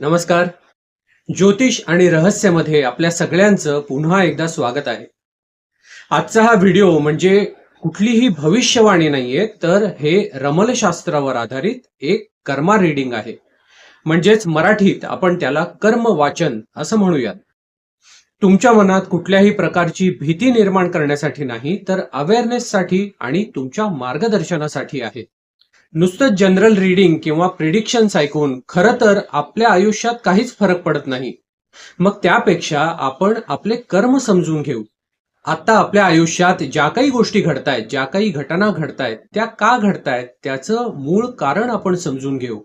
नमस्कार. ज्योतिष आणि रहस्यमध्ये आपल्या सगळ्यांचं पुन्हा एकदा स्वागत आहे. आजचा हा व्हिडिओ म्हणजे कुठलीही भविष्यवाणी नाहीये तर हे रमलशास्त्रावर आधारित एक कर्मा रीडिंग आहे. म्हणजेच मराठीत आपण त्याला कर्म वाचन असं म्हणूयात. तुमच्या मनात कुठल्याही प्रकारची भीती निर्माण करण्यासाठी नाही तर अवेअरनेससाठी आणि तुमच्या मार्गदर्शनासाठी आहे. नुसतं जनरल रीडिंग किंवा प्रिडिक्शन्स ऐकून खरं तर आपल्या आयुष्यात काहीच फरक पडत नाही. मग त्यापेक्षा आपण आपले कर्म समजून घेऊ. आता आपल्या आयुष्यात ज्या काही गोष्टी घडतायत ज्या काही घटना घडतायत त्या का घडतायत त्याचं मूळ कारण आपण समजून घेऊ.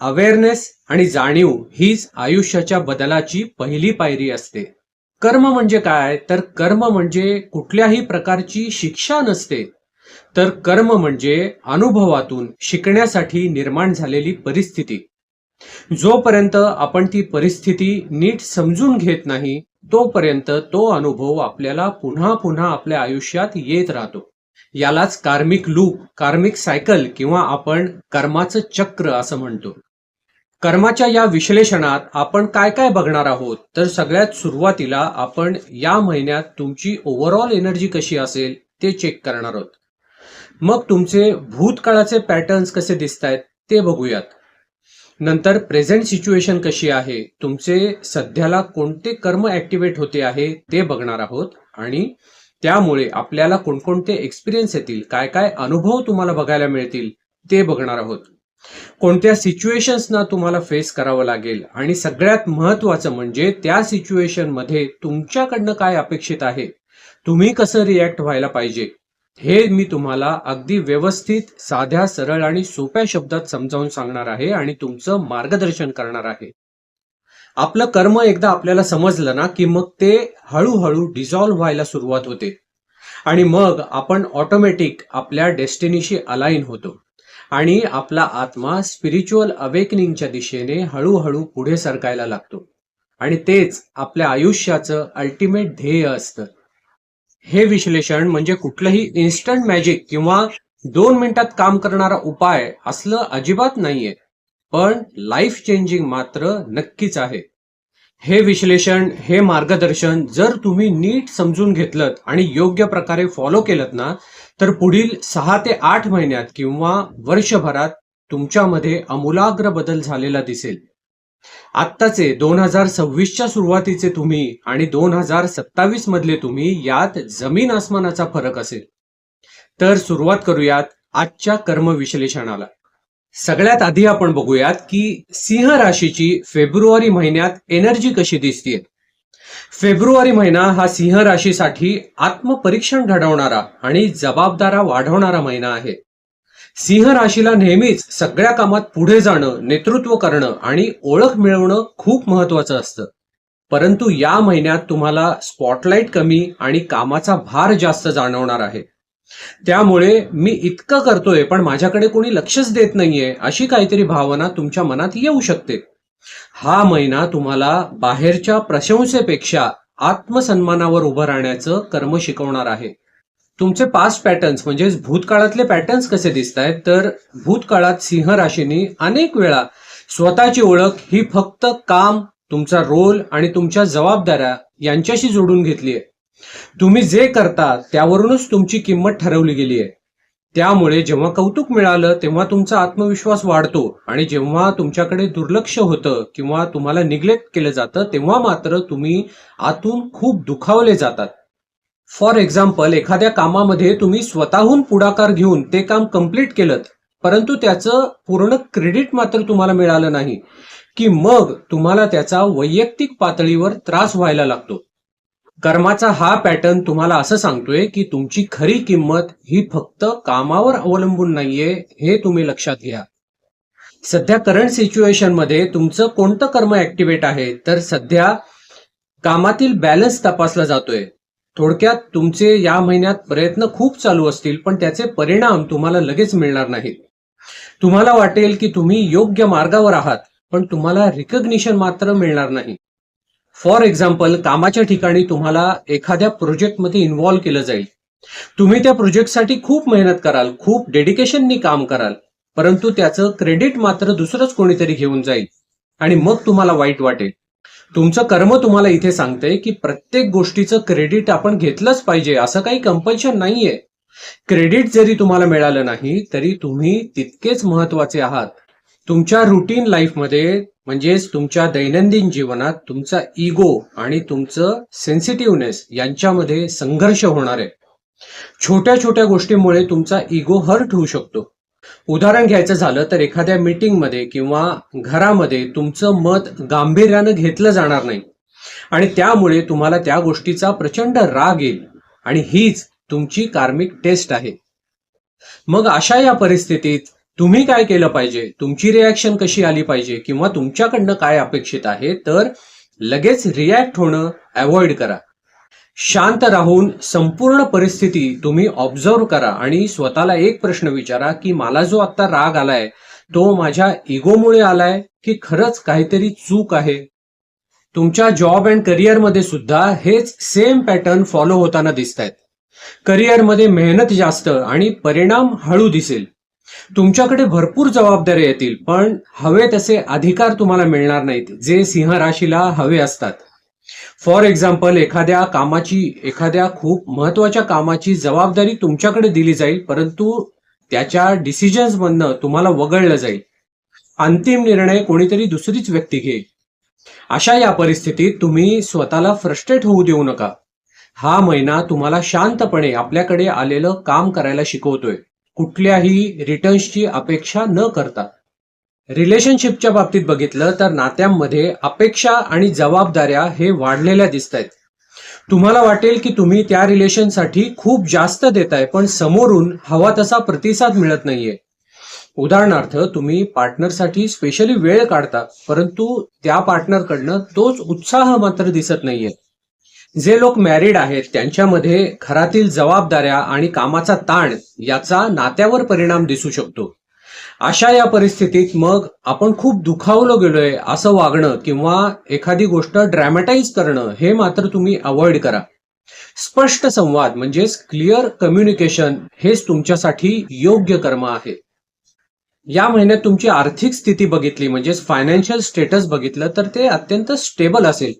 अवेअरनेस आणि जाणीव हीच आयुष्याच्या बदलाची पहिली पायरी असते. कर्म म्हणजे काय? तर कर्म म्हणजे कुठल्याही प्रकारची शिक्षा नसते. तर कर्म म्हणजे अनुभवातून शिकण्यासाठी निर्माण झालेली परिस्थिती. जोपर्यंत आपण ती परिस्थिती नीट समजून घेत नाही तोपर्यंत तो अनुभव आपल्याला पुन्हा पुन्हा आपल्या आयुष्यात येत राहतो. यालाच कार्मिक लूप कार्मिक सायकल किंवा आपण कर्माचं चक्र असं म्हणतो. कर्माच्या या विश्लेषणात आपण काय काय बघणार आहोत? तर सगळ्यात सुरुवातीला आपण या महिन्यात तुमची ओव्हरऑल एनर्जी कशी असेल ते चेक करणार आहोत. मग तुमचे भूतकाळाचे पॅटर्न्स कसे दिसत आहेत ते बघूयात. नंतर प्रेझेंट सिच्युएशन कशी आहे तुमचे सध्याला कोणते कर्म ऍक्टिव्हेट होते आहे ते बघणार आहोत आणि त्यामुळे आपल्याला कोणकोणते एक्सपिरियन्स येतील काय काय अनुभव तुम्हाला बघायला मिळतील ते बघणार आहोत. कोणत्या सिच्युएशन्सना तुम्हाला फेस करावं लागेल आणि सगळ्यात महत्वाचं म्हणजे त्या सिच्युएशनमध्ये तुमच्याकडनं काय अपेक्षित आहे तुम्ही कसं रिॲक्ट व्हायला पाहिजे हे मी तुम्हाला अगदी व्यवस्थित साध्या सरळ आणि सोप्या शब्दात समजावून सांगणार आहे आणि तुमचं मार्गदर्शन करणार आहे. आपलं कर्म एकदा आपल्याला समजलं ना की मग ते हळूहळू डिझॉल्व्ह व्हायला सुरुवात होते. आणि मग आपण ऑटोमॅटिक आपल्या डेस्टिनीशी अलाईन होतो. आणि आपला आत्मा स्पिरिच्युअल अवेकनिंगच्या दिशेने हळूहळू पुढे सरकायला लागतो. आणि तेच आपल्या आयुष्याचं अल्टिमेट ध्येय असतं. हे विश्लेषण म्हणजे कुठलंही इन्स्टंट मॅजिक किंवा दोन मिनिटात काम करणारा उपाय असलं अजिबात नाहीये. पण लाईफ चेंजिंग मात्र नक्कीच आहे. हे विश्लेषण हे मार्गदर्शन जर तुम्ही नीट समजून घेतलं आणि योग्य प्रकारे फॉलो केलं ना तर पुढील सहा ते आठ महिन्यात किंवा वर्षभरात तुमच्यामध्ये अमूलाग्र बदल झालेला दिसेल. आत्ताचे दोन हजार सव्वीसच्या सुरुवातीचे तुम्ही आणि दोन हजार सत्तावीस मधले तुम्ही यात जमीन आसमानाचा फरक असेल. तर सुरुवात करूयात आजच्या कर्म विश्लेषणाला. सगळ्यात आधी आपण बघूयात की सिंह राशीची फेब्रुवारी महिन्यात एनर्जी कशी दिसतीये. फेब्रुवारी महिना हा सिंह राशीसाठी आत्मपरीक्षण घडवणारा आणि जबाबदारा वाढवणारा महिना आहे. सिंह राशीला नेहमीच सगळ्या कामात पुढे जाणं नेतृत्व करणं आणि ओळख मिळवणं खूप महत्वाचं असतं. परंतु या महिन्यात तुम्हाला स्पॉटलाईट कमी आणि कामाचा भार जास्त जाणवणार आहे. त्यामुळे मी इतकं करतोय पण माझ्याकडे कोणी लक्षच देत नाहीये अशी काहीतरी भावना तुमच्या मनात येऊ शकते. हा महिना तुम्हाला बाहेरच्या प्रशंसेपेक्षा आत्मसन्मानावर उभं राहण्याचं कर्म शिकवणार आहे. तुमचे पास्ट पॅटर्न्स म्हणजेच भूतकाळातले पॅटर्न्स कसे दिसत आहेत तर भूतकाळात सिंह राशीने अनेक वेळा स्वतःची ओळख ही फक्त काम तुमचा रोल आणि तुमच्या जबाबदाऱ्या यांच्याशी जोडून घेतली आहे. तुम्ही जे करता त्यावरूनच तुमची किंमत ठरवली गेली आहे. त्यामुळे जेव्हा कौतुक मिळालं तेव्हा तुमचा आत्मविश्वास वाढतो आणि जेव्हा तुमच्याकडे दुर्लक्ष होतं किंवा तुम्हाला निग्लेक्ट केलं जातं तेव्हा मात्र तुम्ही आतून खूप दुखावले जातात. फॉर एक्झाम्पल एखाद्या कामामध्ये तुम्ही स्वतःहून पुढाकार घेऊन ते काम कंप्लीट केलं परंतु त्याचं पूर्ण क्रेडिट मात्र तुम्हाला मिळालं नाही की मग तुम्हाला त्याचा वैयक्तिक पातळीवर त्रास व्हायला लागतो. कर्माचा हा पॅटर्न तुम्हाला असं सांगतोय की तुमची खरी किंमत ही फक्त कामावर अवलंबून नाहीये हे तुम्ही लक्षात घ्या. सध्या करंट सिच्युएशनमध्ये तुमचं कोणतं कर्म ऍक्टिव्हेट आहे तर सध्या कामातील बॅलन्स तपासला जातोय. थोडक्यात तुमचे या महिन्यात प्रयत्न खूप चालू असतील पण त्याचे परिणाम तुम्हाला लगेच मिळणार नाहीत. तुम्हाला वाटेल की तुम्ही योग्य मार्गावर आहात पण तुम्हाला रिकग्निशन मात्र मिळणार नाही. फॉर एक्झाम्पल कामाच्या ठिकाणी तुम्हाला एखाद्या प्रोजेक्टमध्ये इन्व्हॉल्व्ह केलं जाईल. तुम्ही त्या प्रोजेक्टसाठी खूप मेहनत कराल खूप डेडिकेशननी काम कराल परंतु त्याचं क्रेडिट मात्र दुसरंच कोणीतरी घेऊन जाईल. आणि मग तुम्हाला वाईट वाटेल. तुमचं कर्म तुम्हाला इथे सांगते की प्रत्येक गोष्टीचं क्रेडिट आपण घेतलंच पाहिजे. असं काही कंपल्शन नाहीये. क्रेडिट जरी तुम्हाला मिळालं नाही तरी तुम्ही तितकेच महत्त्वाचे आहात. तुमच्या रुटीन लाईफमध्ये म्हणजेच तुमच्या दैनंदिन जीवनात तुमचा इगो आणि तुमचं सेन्सिटिव्हनेस यांच्यामध्ये संघर्ष होणार आहे. छोट्या छोट्या गोष्टीमुळे तुमचा इगो हर्ट होऊ शकतो. उदाहरण घ्यायचं झालं तर एखाद्या मीटिंगमध्ये किंवा घरामध्ये तुमचं मत गांभीर्यानं घेतलं जाणार नाही. आणि त्यामुळे तुम्हाला त्या गोष्टीचा प्रचंड राग येईल आणि हीच तुमची कार्मिक टेस्ट आहे. मग अशा या परिस्थितीत तुम्ही काय केलं पाहिजे? तुमची रिॲक्शन कशी आली पाहिजे? किंवा तुमच्याकडनं काय अपेक्षित आहे? तर लगेच रिॲक्ट होणं अवॉइड करा. शांत राहून संपूर्ण परिस्थिती तुम्ही ऑब्झर्व करा आणि स्वतःला एक प्रश्न विचारा की मला जो आता राग आलाय तो माझ्या इगोमुळे आलाय की खरंच काहीतरी चूक आहे? तुमच्या जॉब अँड करिअरमध्ये सुद्धा हेच सेम पॅटर्न फॉलो होताना दिसत आहेत करिअरमध्ये मेहनत जास्त आणि परिणाम हळू दिसेल. तुमच्याकडे भरपूर जबाबदाऱ्या येतील पण हवे तसे अधिकार तुम्हाला मिळणार नाहीत जे सिंह राशीला हवे असतात. फॉर एक्झाम्पल एखाद्या कामाची एखाद्या खूप महत्त्वाच्या कामाची जबाबदारी तुमच्याकडे दिली जाईल परंतु त्याच्या डिसिजन्स मधनं तुम्हाला वगळलं जाईल. अंतिम निर्णय कोणीतरी दुसरीच व्यक्ती घेईल. अशा या परिस्थितीत तुम्ही स्वतःला फ्रस्ट्रेट होऊ देऊ नका. हा महिना तुम्हाला शांतपणे आपल्याकडे आलेलं काम करायला शिकवतोय. कुठल्याही रिटर्न्सची अपेक्षा न करता. रिलेशनशिपच्या बाबतीत बघितलं तर नात्यांमध्ये अपेक्षा आणि जबाबदाऱ्या हे वाढलेल्या दिसत आहेत तुम्हाला वाटेल की तुम्ही त्या रिलेशनसाठी खूप जास्त देताय पण समोरून हवा तसा प्रतिसाद मिळत नाहीये. उदाहरणार्थ तुम्ही पार्टनरसाठी स्पेशली वेळ काढता परंतु त्या पार्टनरकडनं तोच उत्साह मात्र दिसत नाहीये. जे लोक मॅरिड आहेत त्यांच्यामध्ये घरातील जबाबदाऱ्या आणि कामाचा ताण याचा नात्यावर परिणाम दिसू शकतो. अशा या परिस्थितीत मग आपण खूप दुखावलं गेलोय असं वागणं किंवा एखादी गोष्ट ड्रॅमॅटाईज करणं हे मात्र तुम्ही अवॉइड करा. स्पष्ट संवाद म्हणजेच क्लिअर कम्युनिकेशन हेच तुमच्यासाठी योग्य कर्म आहे. या महिन्यात तुमची आर्थिक स्थिती बघितली म्हणजेच फायनान्शियल स्टेटस बघितलं तर ते अत्यंत स्टेबल असेल.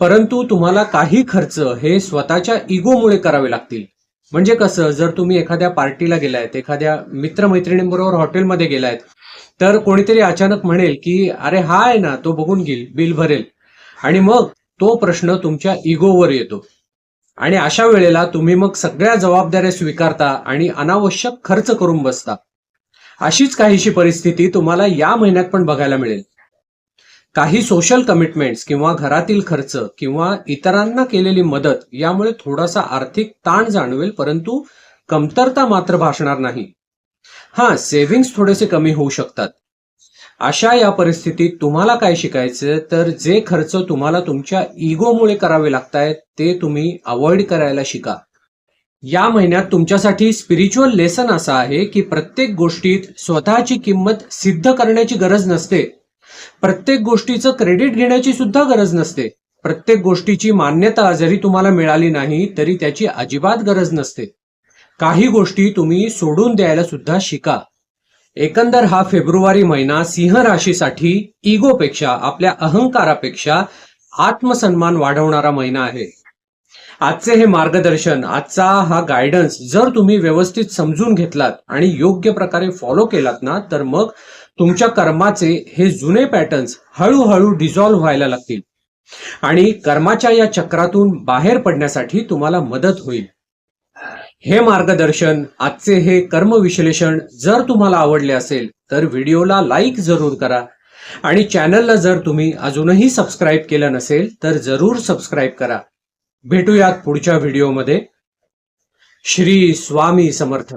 परंतु तुम्हाला काही खर्च हे स्वतःच्या इगोमुळे करावे लागतील. म्हणजे कसं जर तुम्ही एखाद्या पार्टीला गेलायत एखाद्या मित्रमैत्रिणींबरोबर हॉटेलमध्ये गेलायत तर कोणीतरी अचानक म्हणेल की अरे हा आहे ना तो बघून घेईल बिल भरेल. आणि मग तो प्रश्न तुमच्या इगोवर येतो. आणि अशा वेळेला तुम्ही मग सगळ्या जबाबदाऱ्या स्वीकारता आणि अनावश्यक खर्च करून बसता. अशीच काहीशी परिस्थिती तुम्हाला या महिन्यात पण बघायला मिळेल. काही सोशल कमिटमेंट्स किंवा घरातील खर्च किंवा इतरांना केलेली मदत यामुळे थोडासा आर्थिक ताण जाणवेल परंतु कमतरता मात्र भासणार नाही. हा सेव्हिंग्स थोडेसे कमी होऊ शकतात. अशा या परिस्थितीत तुम्हाला काय शिकायचं? तर जे खर्च तुम्हाला तुमच्या इगोमुळे करावे लागतायत ते तुम्ही अवॉइड करायला शिका. या महिन्यात तुमच्यासाठी स्पिरिच्युअल लेसन असा आहे की प्रत्येक गोष्टीत स्वतःची किंमत सिद्ध करण्याची गरज नसते. प्रत्येक गोष्टीचं क्रेडिट घेण्याची सुद्धा गरज नसते. प्रत्येक गोष्टीची मान्यता जरी तुम्हाला मिळाली नाही तरी त्याची अजिबात गरज नसते. काही गोष्टी तुम्ही सोडून द्यायला सुद्धा शिका. एकंदर हा फेब्रुवारी महिना सिंह राशीसाठी इगोपेक्षा आपल्या अहंकारापेक्षा आत्मसन्मान वाढवणारा महिना आहे. आजचे हे मार्गदर्शन आजचा हा गायडन्स जर तुम्ही व्यवस्थित समजून घेतलात आणि योग्य प्रकारे फॉलो केलात ना तर मग तुमच्या कर्माचे हे जुने पॅटर्न्स हळूहळू डिझॉल्व्ह व्हायला लागतील. आणि कर्माच्या या चक्रातून बाहेर पडण्यासाठी तुम्हाला मदत होईल. हे मार्गदर्शन आजचे हे कर्म विश्लेषण जर तुम्हाला आवडले असेल तर व्हिडिओला लाईक जरूर करा. आणि चॅनलला जर तुम्ही अजूनही सबस्क्राईब केलं नसेल तर जरूर सबस्क्राईब करा. भेटूयात पुढच्या व्हिडिओमध्ये. श्री स्वामी समर्थ.